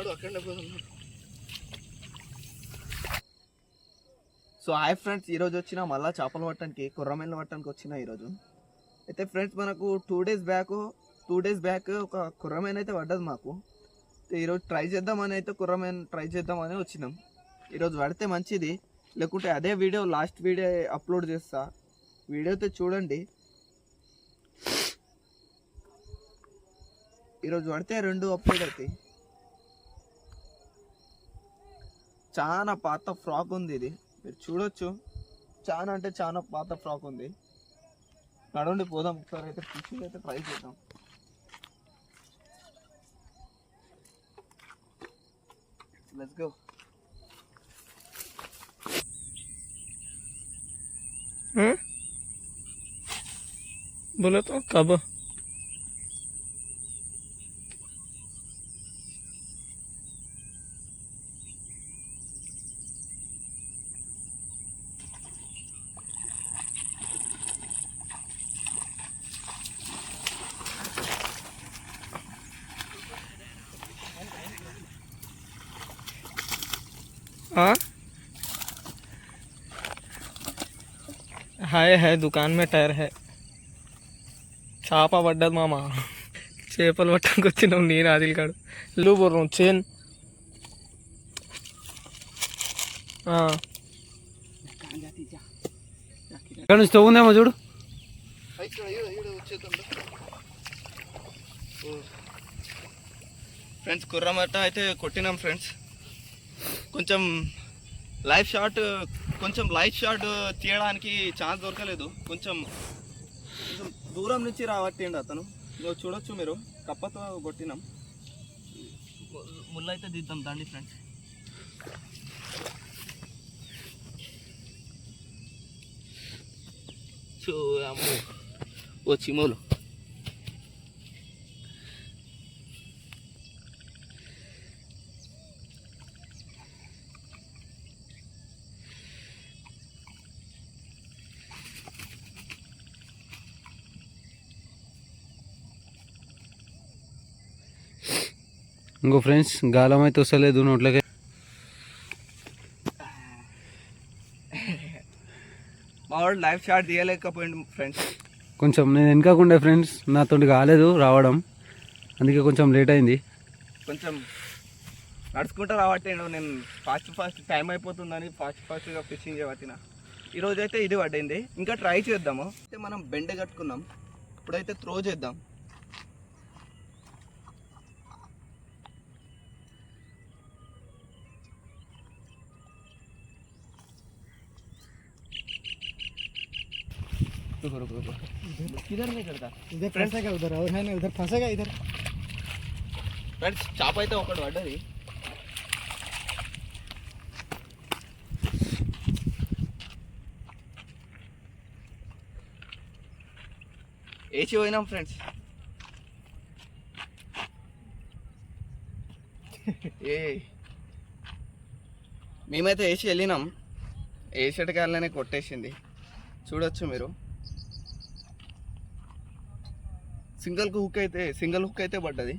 So hi friends ఈరోజు వచ్చిన మళ్ళీ చేపలు పట్టడానికి కుర్రమైన పట్టడానికి వచ్చిన ఈరోజు అయితే ఫ్రెండ్స్ మనకు two days back two days back ఒక కుర్రమైన అయితే పడ్డది మాకు. ఈరోజు ట్రై చేద్దామని అయితే కుర్రమైన ట్రై చేద్దామని వచ్చినాం. ఈరోజు పడితే మంచిది. లేకుంటే అదే వీడియో లాస్ట్ వీడియో అప్లోడ్ చేస్తా. వీడియో అయితే చూడండి. ఈరోజు పడితే రెండు అప్లోడ్ అవుతాయి. చాలా పాత ఫ్రాక్ ఉంది ఇది మీరు చూడొచ్చు చాలా అంటే చాలా పాత ఫ్రాక్ ఉంది నడవండి పోదాం ఒకసారి అయితే ఫిషింగ్ అయితే ట్రై చేద్దాం లెట్స్ గో हाँ? बोला तो कब हाँ हाय है दुकान में టైర్ है చేప పడ్డది మామ చేపలు పట్టడానికి వచ్చినాం నేను ఆదిల్ కాడు ఇల్లు బోర్రం చేన్ ఇక్కడ నుంచి తవ్వుందేమో చూడు ఫ్రెండ్స్ కుర్రమట్ట అయితే కొట్టినాం ఫ్రెండ్స్ కొంచెం లైఫ్ షాట్ కొంచెం లైఫ్ షాట్ తీయడానికి ఛాన్స్ దొరకలేదు. కొంచెం కొంచెం దూరం నుంచి రావట్టిండు అతను. ఇదిగో చూడొచ్చు మీరు కప్పతో కొట్టినాం. ముళ్ళు అయితే దిద్దాం దాన్ని ఫ్రెండ్స్. చూ అమ్మో. ఓ చిమోలు. ఇంకో ఫ్రెండ్స్ గాలం అయితే వస్తలేదు నోట్లకి. మా వాడు లైఫ్ షాట్ తీయలేకపోయిండు ఫ్రెండ్స్. కొంచెం నేను వెనకాకుండే ఫ్రెండ్స్ నాతో కాలేదు రావడం. అందుకే కొంచెం లేట్ అయింది. కొంచెం నడుచుకుంటూ రావట్లేడు నేను ఫాస్ట్ ఫాస్ట్ టైం అయిపోతుందని ఫాస్ట్ ఫాస్ట్గా ఫిషింగ్ చేయబట్టిన. ఈరోజు అయితే ఇది పడింది. ఇంకా ట్రై చేద్దాము. అయితే మనం బెండ కట్టుకున్నాం. ఇప్పుడైతే త్రో చేద్దాం. रुको रुको रुको किधर नहीं करता इधर फंसेगा उधर और है ना उधर फंसेगा इधर ఫ్రెండ్స్ చాప అయితే ఒకటి పడ్డది ఏసి పోయినాం ఫ్రెండ్స్ ఏ మేమైతే ఏసి వెళ్ళినాం ఏసటికాయలనే కొట్టేసింది చూడొచ్చు మీరు సింగిల్ హుక్ అయితే సింగిల్ హుక్ అయితే పడ్డది.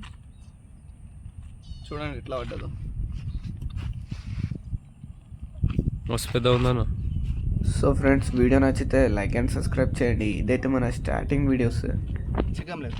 చూడండి ఎట్లా పడ్డదో. మస్తు పెద్ద ఉందన్న. సో ఫ్రెండ్స్ వీడియో నచ్చితే లైక్ అండ్ సబ్స్క్రైబ్ చేయండి. ఇదైతే మన స్టార్టింగ్ వీడియోస్ చికెన్ లేదు.